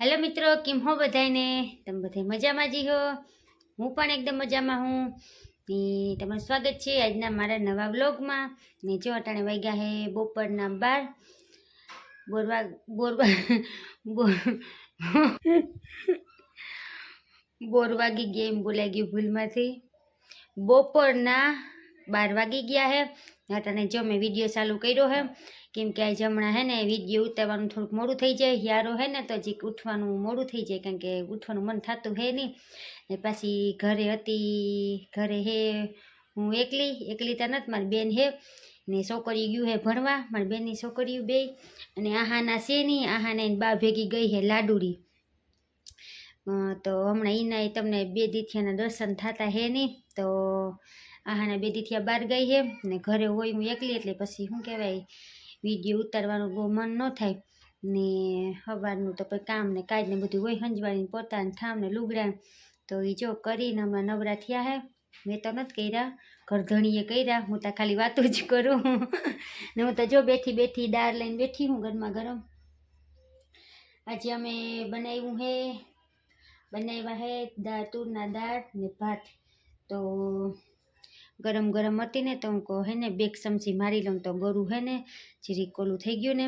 Hello મિત્રો, કેમ હો બધાને તમે બધા મજામાં જી હો? હું પણ એકદમ મજામાં હું. ને તમારું સ્વાગત છે આજના મારા નવા વ્લોગમાં. ને જો અટાણે વાગ્યા હે બપોરના બાર. બોરવા બોરવા બોર વાગી ગયા એમ બોલાઈ ગયું ભૂલમાંથી. બપોરના બાર વાગી ગયા હે. અટાણે જો મેં વીડિયો ચાલુ કર્યો હે, કેમ કે આજે હમણાં હે ને વીડિયો ઉતારવાનું થોડુંક મોડું થઈ જાય યારો હે ને તો હજી ઉઠવાનું મોડું થઈ જાય, કારણ કે ઉઠવાનું મન થતું હે નહીં. ને પાછી ઘરે હતી, ઘરે હે, હું એકલી એકલી તો નથી, મારી બેન હે. ને છોકરી ગયું હે ભણવા, મારી બેનની છોકરીઓ બે. અને આહાના છે નહીં, આહાને બા ભેગી ગઈ હે લાડુડી. તો હમણાં એના તમને બે દીથિયાના દર્શન થતા હે નહીં, તો આહાના બે દીથિયા બહાર ગઈ હે ને ઘરે હોય હું એકલી, એટલે પછી શું કહેવાય, વીડિયો ઉતારવાનું બહુ મન ન થાય. ને સવારનું તો પછી કામ ને કાજ ને બધું હોય, હંજવાળીને પોતાને થામ ને લુગડા તો એ જો કરીને હમણાં નવરા થયા હે, મેં તો નથી કર્યા, ઘરધણીએ કર્યા, હું તો ખાલી વાતો જ કરું. ને હું તો જો બેઠી બેઠી દાળ લઈને બેઠી હું ઘરમાં ગરમ. આજે અમે બનાવ્યું હે, બનાવ્યા હે દાળ તુરના દાળ ને ભાત. તો ગરમ ગરમ હતી ને તો હું કહું, હે ને બે ચમચી મારી લઉં. તો ગરું હે ને જીરીક કોલું થઈ ગયું ને,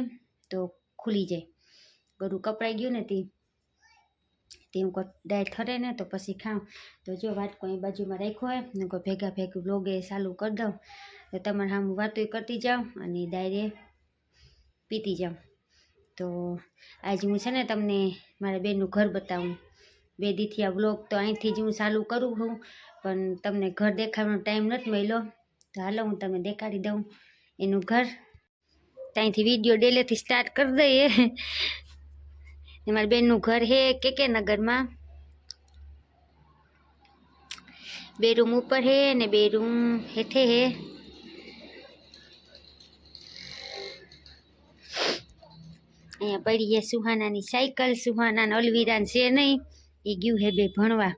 તો ખુલી જાય. ગરું કપડાઈ ગયું ને તે. તે હું કહું, દાળ ઠરે ને, તો પછી ખાઉં. તો જો વાટકો એ બાજુમાં રાખ્યો હોય ને કોઈ ભેગા ભેગું લોગે ચાલુ કરી દઉં. તો તમારે સામું વાતો કરતી જાઉં અને ડાયરે પીતી જાઉં તો આજે હું છે ને તમને મારા બેનનું ઘર બતાવું. બે દીથી આ વ્લોગ તો અહીંથી જ હું ચાલુ કરું છું. પણ તમને ઘર દેખાડવાનો ટાઈમ નથી મળ્યો. તો હાલો હું તમને દેખાડી દઉં એનું ઘર. ત્યાંથી વીડિયો ડેલેથી સ્ટાર્ટ કરી દઈએ. ને મારી બેનનું ઘર હે કે કે નગરમાં બે રૂમ ઉપર હે ને બે રૂમ હેઠે હે. અહીંયા પડી છે સુહાનાની સાયકલ. સુહાના અલવીરાન છે નહીં. એ ગયું હે બે ભણવા.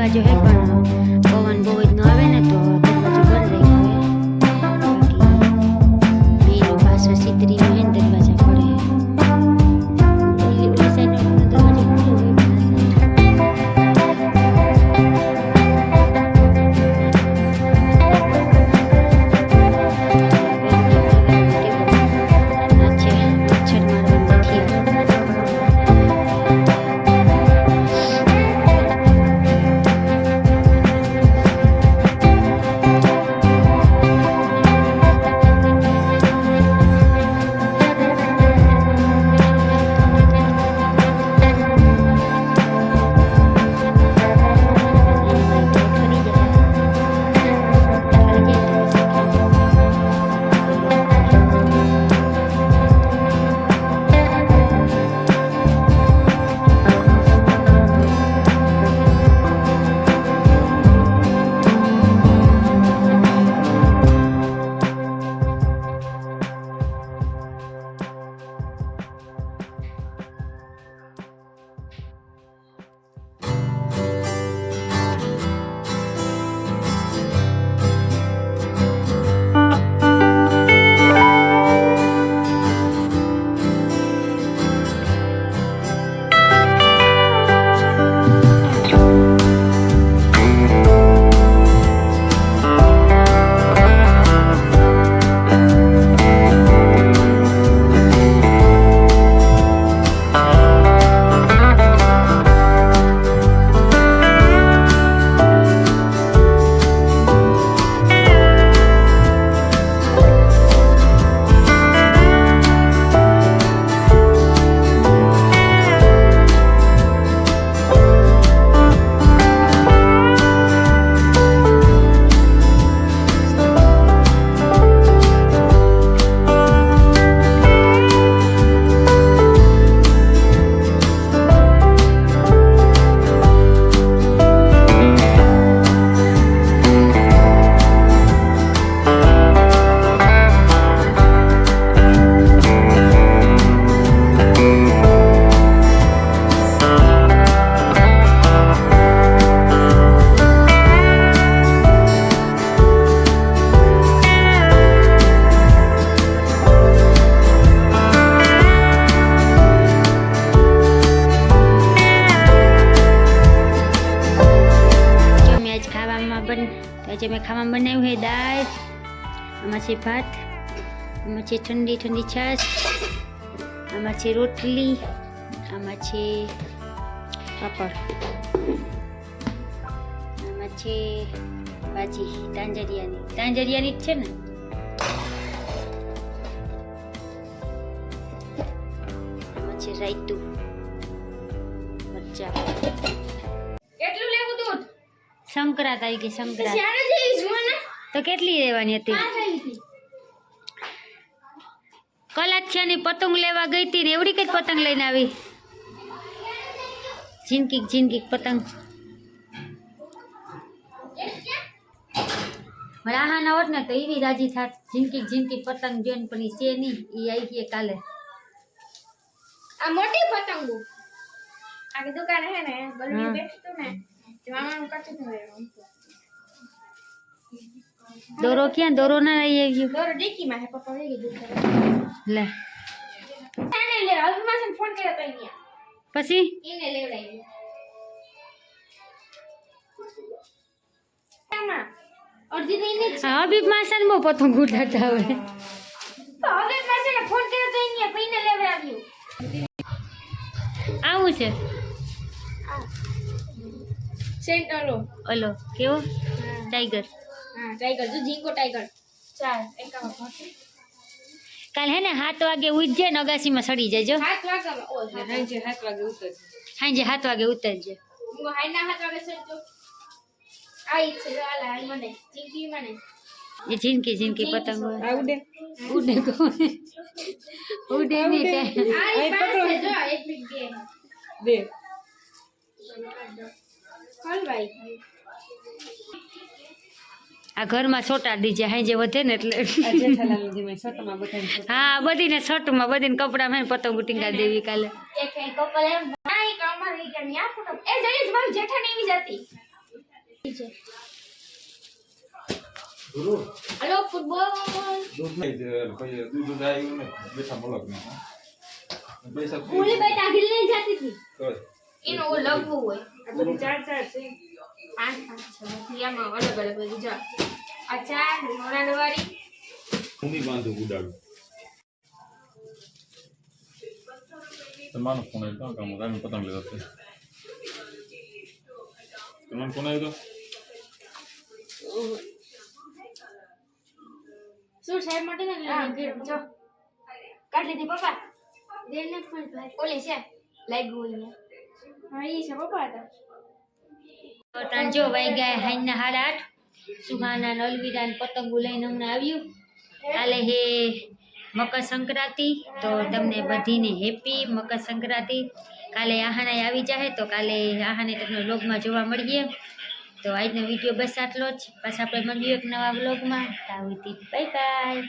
medyo hekbar, no? Go and go with હે દાળ આમાં છે ભાત આમાં છે ઠંડી ઠંડી છાશ આમાં છે રોટલી આમાં છે પાપડ આમાં છે ભાજી તાંજરિયાની તાંજરિયાની જ છે ને આમાં છે રાયતું મરચા કેટલું લેવું દૂધ સંક્રાંત આવી ગઈ સંક્રાંત. તો કેટલી લેવાની હતી? કલાક્ષાની પતંગ લેવા ગઈ હતી ને એવડી કઈ પતંગ લઈને આવી? જિંદગી જિંદગી પતંગ. રાહા ના હોત ને તો એવી રાજી થાત. જિંદગી જિંદગી પતંગ જોઈને પણ છે નહીં. એ આવી ગઈ કાલે. આ મોટી પતંગો. આ દુકાન હે ને હા. બેઠતું ને. દોરો ક્યાં દોરો ના લઈ આવ્યો દોરો ડીકીમાં હે પપ્પા લઈ ગયો લે એને લે અભિમાન ફોન કર્યો તો અહીંયા પછી એને લેવડાવી આમાં અડધી. હા બહુ પતંગ ઉડાડતા હવે તો પાસે ફોન કર્યો તો અહીંયા પૈને લેવડાવ્યું આવું છે સેન્ટ ઓલો ઓલો કેવો? હા. ટાઈગર હા ટાઈગર જો ઝીંકો ટાઈગર ચાલ એકામાં ભાગે કાલ હે ને સાત વાગે ઉજજે ને અગાસીમાં સડી જજો. હાથ વાગવામાં ઓ હાંજે સાંજે સાત વાગે ઉતરજે. હું હાઈના હાથ વાગે છે તો આઈ છે જો આલા આઈ મને. ચીકી મને. એ ઝીનકી ઝીનકી પતંગ હોય ઉડે. ઉડે કોને ઉડે નહીં કાંઈ. આ ઘરમાં છોટા દીજે હાંજે વધે ને એટલે. જી હા બધીને છઠમાં બધીને કપડામાં મેં પતંગ ઉટીંગા દેવી કાલે. જ હલો ફૂટબોલ. દૂધ નહીં દૂધ આવ્યું ને બેઠા મલક ને પૈસા ભૂલી બાઈ ડાગીલ નહીં જતી હતી. એનો લગવું હોય. આ બધું ચાર ચાર છે પાંચ પાંચ છે પછી આમાં અલગ અલગ બધું જા આ ચાર મોરાડવાળી ભૂમિ બાંધું ઉડાડું તમારો ફોન આવ્યો કામ રામી પતંગ લેતો હતો તમારો ફોન આવ્યો શું સાહેબ માટે ને જો કાઢ લીધી પપ્પા દેને પણ ભાઈ ઓલી છે લાગ્યું હોય હા, ઈ છે પપ્પા હતા તો ત્રણજો વાઈ ગયા હાઈના સાડા આઠ. સુહાના ને અલવિદા ને લઈને હમણાં આવ્યું. કાલે હે મકર સંક્રાંતિ, તો તમને બધીને હેપી મકર સંક્રાંતિ. કાલે આહાના આવી જાય તો કાલે આહાને તમને વ્લોગમાં જોવા મળીએ. તો આજનો વીડિયો બસ આટલો જ. પાછા આપણે મળીએ એક નવા વ્લોગમાં. તાવીથી બાય બાય.